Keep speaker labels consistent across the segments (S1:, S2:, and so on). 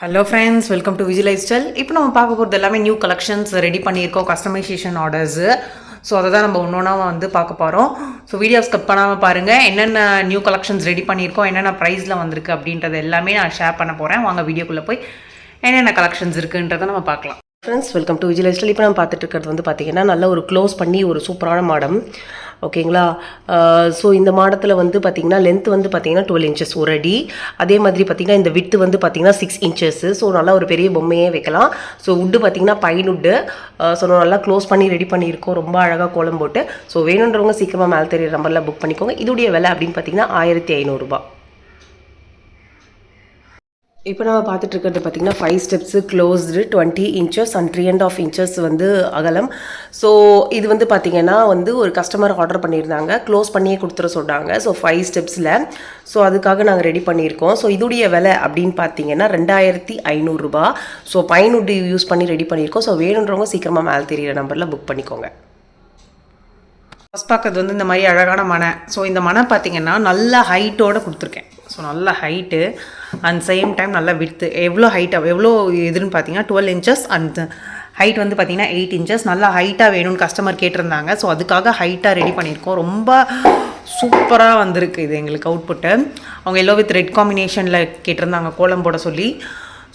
S1: Hello friends welcome to Vijay lifestyle இப்போ நம்ம பார்க்க போகிறது எல்லாமே நியூ கலெக்ஷன்ஸ் ரெடி பண்ணியிருக்கோம் கஸ்டமைசேஷன் ஆர்டர்ஸு ஸோ அதை தான் நம்ம ஒன்று ஒன்றா வந்து பார்க்க போகிறோம் ஸோ வீடியோ ஸ்கிப் பண்ணாமல் பாருங்கள் என்னென்ன நியூ கலெக்ஷன்ஸ் ரெடி பண்ணியிருக்கோம் என்னென்ன ப்ரைஸில் வந்திருக்கு அப்படின்றது எல்லாமே நான் ஷேர் பண்ண போகிறேன் வாங்க வீடியோக்குள்ளே போய் என்னென்ன கலெக்ஷன்ஸ் இருக்குன்றதை நம்ம பார்க்கலாம்.
S2: Friends welcome to Vijay lifestyle இப்போ நம்ம பார்த்துட்டு இருக்கிறது வந்து பார்த்திங்கன்னா நல்ல ஒரு க்ளோஸ் பண்ணி ஒரு சூப்பரான மாடம். ஓகேங்களா? ஸோ இந்த மாடத்தில் வந்து பார்த்தீங்கன்னா லென்த் வந்து பார்த்திங்கன்னா டுவெல் இன்ச்சஸ் ஒரு அடி அதே மாதிரி பார்த்திங்கன்னா இந்த விட்டு வந்து பார்த்திங்கன்னா சிக்ஸ் இன்ச்சஸ் ஸோ நல்லா ஒரு பெரிய பொம்மையே வைக்கலாம். ஸோ உட்டு பார்த்தீங்கன்னா பைன் உட்டு ஸோ நல்லா க்ளோஸ் பண்ணி ரெடி பண்ணியிருக்கோம் ரொம்ப அழகாக கோலம் போட்டு. ஸோ வேணுன்றவங்க சீக்கிரமாக மேலே தெரிய நம்பரில் புக் பண்ணிக்கோங்க. இதுடைய விலை அப்படின்னு பார்த்தீங்கன்னா ஆயிரத்தி ஐநூறுரூபா இப்போ நம்ம பார்த்துட்டு இருக்கிறது பார்த்தீங்கன்னா five steps closed twenty inches and three and half inches வந்து அகலம். ஸோ இது வந்து பார்த்தீங்கன்னா வந்து ஒரு கஸ்டமர் ஆர்டர் பண்ணியிருந்தாங்க. க்ளோஸ் பண்ணியே கொடுத்துட சொன்னாங்க. ஸோ ஃபைவ் ஸ்டெப்ஸில் ஸோ அதுக்காக நாங்கள் ரெடி பண்ணியிருக்கோம். ஸோ இதுடைய விலை அப்படின்னு பார்த்தீங்கன்னா ரெண்டாயிரத்தி ஐநூறுரூபா ஸோ பயனுட்டு யூஸ் பண்ணி ரெடி பண்ணியிருக்கோம். ஸோ வேணுன்றவங்க சீக்கிரமாக மேலே தெரியிற நம்பரில் புக் பண்ணிக்கோங்க.
S1: ஃபஸ்ட் பார்க்கறது வந்து இந்த மாதிரி அழகான மனை. ஸோ இந்த மனை பார்த்தீங்கன்னா நல்ல ஹைட்டோடு கொடுத்துருக்கேன். ஸோ நல்ல ஹைட்டு அண்ட் சேம் டைம் நல்லா விட்த்து எவ்வளோ ஹைட்டாக எவ்வளோ இதுன்னு பார்த்தீங்கன்னா டுவெல் இன்ச்சஸ் அண்ட் ஹைட் வந்து பார்த்தீங்கன்னா எயிட் இன்ச்சஸ் நல்லா ஹைட்டாக வேணும்னு கஸ்டமர் கேட்டிருந்தாங்க. ஸோ அதுக்காக ஹைட்டாக ரெடி பண்ணியிருக்கோம். ரொம்ப சூப்பராக வந்திருக்கு இது எங்களுக்கு அவுட்புட்டு அவங்க எல்லோ வித் ரெட் காம்பினேஷனில் கேட்டிருந்தாங்க கோலம் போட சொல்லி.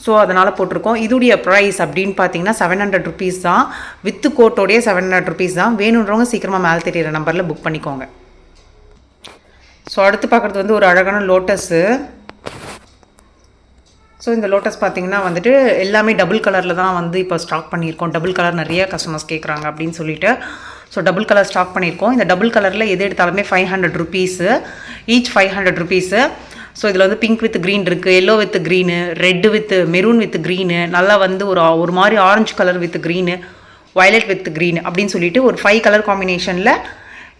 S1: ஸோ அதனால் போட்டிருக்கோம். இதுடைய ப்ரைஸ் அப்படின்னு பார்த்தீங்கன்னா செவன் ஹண்ட்ரட் ருபீஸ் தான். வித்து கோட்டோடைய செவன் ஹண்ட்ரட் ருபீஸ் தான். வேணுன்றவங்க சீக்கிரமாக மேலே தெரியிற நம்பரில் புக் பண்ணிக்கோங்க. ஸோ அடுத்து பார்க்குறது வந்து ஒரு அழகான லோட்டஸு ஸோ இந்த லோட்டஸ் பார்த்தீங்கன்னா வந்துட்டு எல்லாமே டபுள் கலரில் தான் வந்து இப்போ ஸ்டாக் பண்ணியிருக்கோம். டபுள் கலர் நிறைய கஸ்டமர்ஸ் கேட்குறாங்க அப்படின்னு சொல்லிட்டு. ஸோ டபுள் கலர் ஸ்டாக் பண்ணியிருக்கோம். இந்த டபுள் கலரில் எது எடுத்தாலுமே five hundred rupees each five hundred rupees so இதில் வந்து பிங்க் வித் க்ரீன் இருக்குது yellow with green red with maroon with green நல்லா வந்து ஒரு ஒரு மாதிரி orange colour with green violet with green அப்படின்னு சொல்லிட்டு ஒரு ஃபைவ் கலர் காம்பினேஷனில்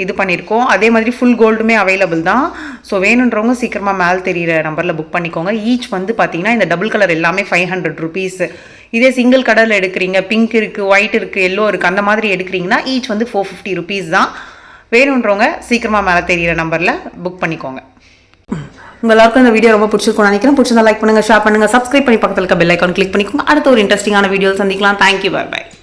S1: இது பண்ணியிருக்கோம். அதே மாதிரி ஃபுல் கோல்டுமே அவைலபிள் தான். ஸோ வேணுன்றவங்க சீக்கிரமாக மேல் தெரியிற நம்பரில் புக் பண்ணிக்கோங்க. ஈச் வந்து பார்த்தீங்கன்னா இந்த டபுள் கலர் எல்லாமே ஃபைவ் ஹண்ட்ரட் ருபீஸ் இதே சிங்கிள் கலரில் எடுக்கிறீங்க. பிங்க் இருக்குது ஒயிட் இருக்குது எல்லோ இருக்குது அந்த மாதிரி எடுக்கிறீங்கன்னா ஈச் வந்து ஃபோர் ஃபிஃப்டி ருபீஸ் தான். வேணுன்றவங்க சீக்கிரமாக மேலே தெரியிற நம்பரில் புக் பண்ணிக்கோங்க. உங்க எல்லாருக்கும் இந்த வீடியோ ரொம்ப பிடிச்சிருக்கும் நினைக்கிறேன். பிடிச்சிருந்தா லைக் பண்ணுங்க ஷேர் பண்ணுங்க சப்ஸ்கிரைப் பண்ணி பக்கத்தில் இருக்க பெல் ஐக்கான் கிளிக் பண்ணிக்கோங்க. அடுத்த ஒரு இன்ட்ரெஸ்டிங்கான வீடியோ சந்திக்கலாம். தேங்க்யூ பாய் பாய்